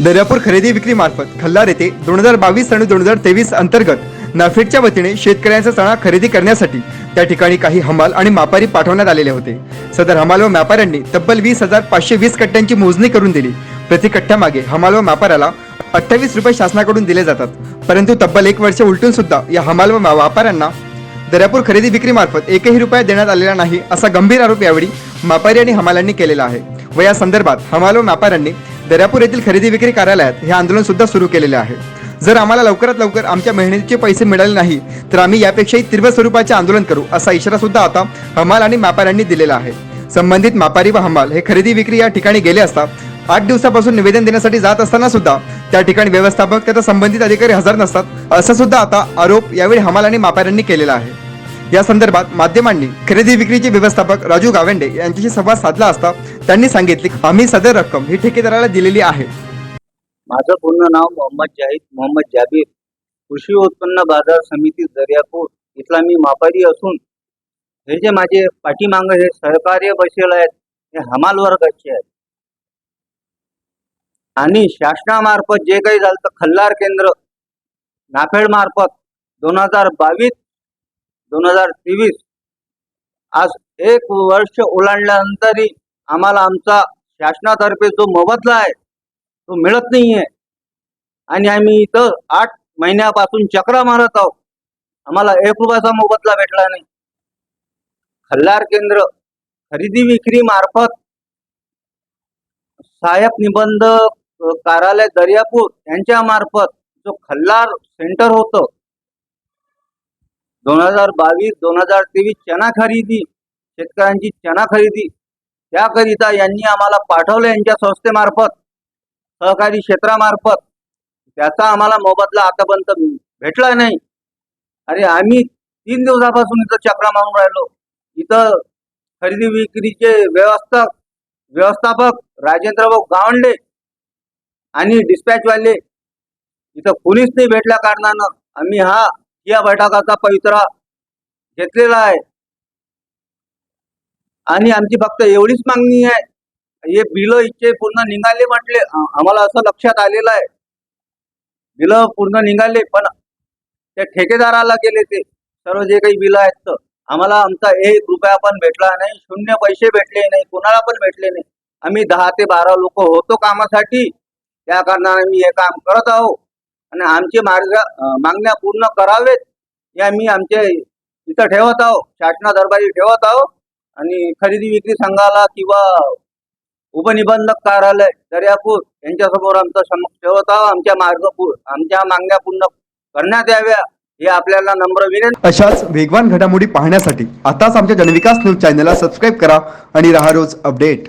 दर्यापूर खरेदी विक्री मार्फत खल्लार येथे दोन हजार बावीस आणि दोन हजार तेवीस अंतर्गत नाफेडच्या वतीने शेतकऱ्यांचा चणा खरेदी करण्यासाठी त्या ठिकाणी काही हमाल आणि मापारी पाठवण्यात आलेले होते. सदर हमाल व व्यापाऱ्यांनी तब्बल वीस हजार पाचशे वीस कट्ट्यांची मोजणी करून दिली. प्रति कट्ट्यामागे हमाल व व्यापाऱ्याला अठ्ठावीस रुपये शासनाकडून दिले जातात. परंतु तब्बल एक वर्ष उलटून सुद्धा या हमाल व व्यापाऱ्यांना दर्यापूर खरेदी विक्री मार्फत एकही रुपया देण्यात आलेला नाही असा गंभीर आरोप यावेळी मापारी आणि हमालांनी केलेला आहे. व या संदर्भात हमाल व व्यापाऱ्यांनी दर्यापूर येथील खरेदी विक्री कार्यालयात हे आंदोलन सुद्धा सुरू केलेले आहे. जर आम्हाला लवकरात लवकर आमच्या मेहनतीचे पैसे मिळाले नाही तर आम्ही यापेक्षाही तीव्र स्वरूपाचे आंदोलन करू असा इशारा सुद्धा आता हमाल आणि व्यापाऱ्यांनी दिलेला आहे. संबंधित मापारी व हमाल हे खरेदी विक्री या ठिकाणी गेले असता आठ दिवसापासून निवेदन देण्यासाठी जात असताना सुद्धा त्या ठिकाणी व्यवस्थापक त्याचा संबंधित अधिकारी हजर नसतात असा सुद्धा आता आरोप यावेळी हमाल आणि मापाऱ्यांनी केलेला आहे. या संदर्भात माध्यमांनी खरेदी विक्रीचे व्यवस्थापक राजू गावंडे यांच्याशी संवाद साधला असता त्यांनी सांगितले की आम्ही सदर रक्कम ही ठेकेदाराला दिलेली आहे. माझं पूर्ण नाव मोहम्मद जाहीद मोहम्मद जाबीर. कृषी उत्पन्न बाजार समिती दर्यापूर. इथला मी मापारी असून हे जे माझे पाठीमाग हे सहकार्य बसेल आहेत हे हमाल वर्गाचे आहेत. आणि शासनामार्फत जे काही झालं तर खल्लार केंद्र नाफेड मार्फत दोन हजार बावीस दोन हजार तेवीस. आज एक वर्ष ओलांडल्यानंतरही आम्हाला आमचा शासनातर्फे जो मोबदला आहे तो मिळत नाहीये. आणि आम्ही इथं आठ महिन्यापासून चक्रा मारत आहोत. आम्हाला एक रुपयाचा मोबदला भेटला नाही. खल्लार केंद्र खरेदी विक्री मार्फत सहाय्यक निबंधक कार्यालय दर्यापूर यांच्या मार्फत जो खल्लार सेंटर होतं दोन हजार बावीस दोन हजार तेवीस चना खरेदी शेतकऱ्यांची चना खरेदी त्याकरिता यांनी आम्हाला पाठवलं यांच्या संस्थेमार्फत सहकारी क्षेत्रामार्फत. त्याचा आम्हाला मोबदला आतापर्यंत भेटला नाही. अरे आम्ही तीन दिवसापासून इथं चक्रा मारून राहिलो. इथं खरेदी विक्रीचे व्यवस्थापक व्यवस्थापक राजेंद्र भाऊ गावंडे आणि डिस्पॅचवाले इथं पोलीस नाही भेटल्या कारणानं आम्ही हा या बैठकाचा पवित्रा घेतलेला आहे. आणि आमची फक्त एवढीच मागणी आहे. हे बिल इतके पूर्ण निघाले म्हटले. आम्हाला असं लक्षात आलेलं आहे. बिल पूर्ण निघाले पण त्या ठेकेदाराला गेले ते. सर्व जे काही बिल आहेत तर आम्हाला आमचा एक रुपया पण भेटला नाही शून्य पैसे भेटले नाही कोणाला पण भेटले नाही. आम्ही दहा ते बारा लोक होतो कामासाठी. त्या कारणाने आम्ही हे काम करत आहोत. आणि आमचे मार्ग मागण्या पूर्ण करावेत हे आम्ही आमचे इथं ठेवत आहोत शासना दरबारी ठेवत आहोत आणि खरेदी विक्री संघाला किंवा उपनिबंधक कार्यालय दर्यापूर यांच्यासमोर आमचं समक्ष ठेवत आहोत आमच्या मार्ग आमच्या मागण्या पूर्ण करण्यात याव्या हे आपल्याला नम्र विनंती. अशाच वेगवान घडामोडी पाहण्यासाठी आताच आमच्या जनविकास न्यूज चॅनलला सबस्क्राईब करा आणि राहा रोज अपडेट.